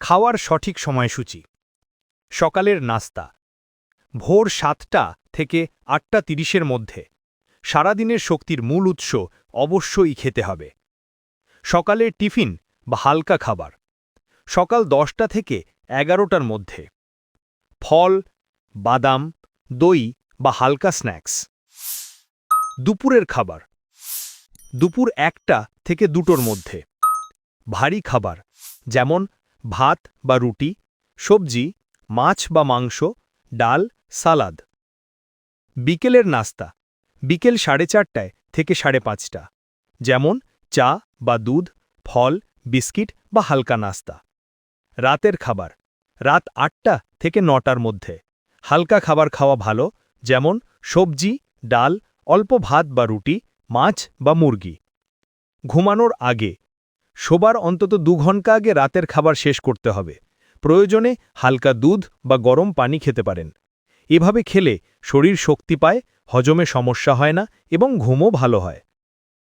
খাওয়ার সঠিক সময়সূচি। সকালের নাস্তা। ভোর সাতটা থেকে আটটা তিরিশের মধ্যে। সারাদিনের শক্তির মূল উৎস অবশ্যই খেতে হবে। সকালের টিফিন বা হালকা খাবার। সকাল দশটা থেকে এগারোটার মধ্যে। ফল, বাদাম, দই বা হালকা স্ন্যাক্স। দুপুরের খাবার। দুপুর একটা থেকে দুটোর মধ্যে। ভারী খাবার, যেমন ভাত বা রুটি, সবজি, মাছ বা মাংস, ডাল, সালাদ। বিকেলের নাস্তা। বিকেল সাড়ে চারটায় থেকে সাড়ে পাঁচটা। যেমন চা বা দুধ, ফল, বিস্কিট বা হালকা নাস্তা। রাতের খাবার। রাত আটটা থেকে নটার মধ্যে। হালকা খাবার খাওয়া ভালো, যেমন সবজি, ডাল, অল্প ভাত বা রুটি, মাছ বা মুরগি। ঘুমানোর আগে শোবার অন্তত দু ঘণ্টা আগে রাতের খাবার শেষ করতে হবে। প্রয়োজনে হালকা দুধ বা গরম পানি খেতে পারেন। এভাবে খেলে শরীর শক্তি পায়, হজমে সমস্যা হয় না এবং ঘুমও ভালো হয়।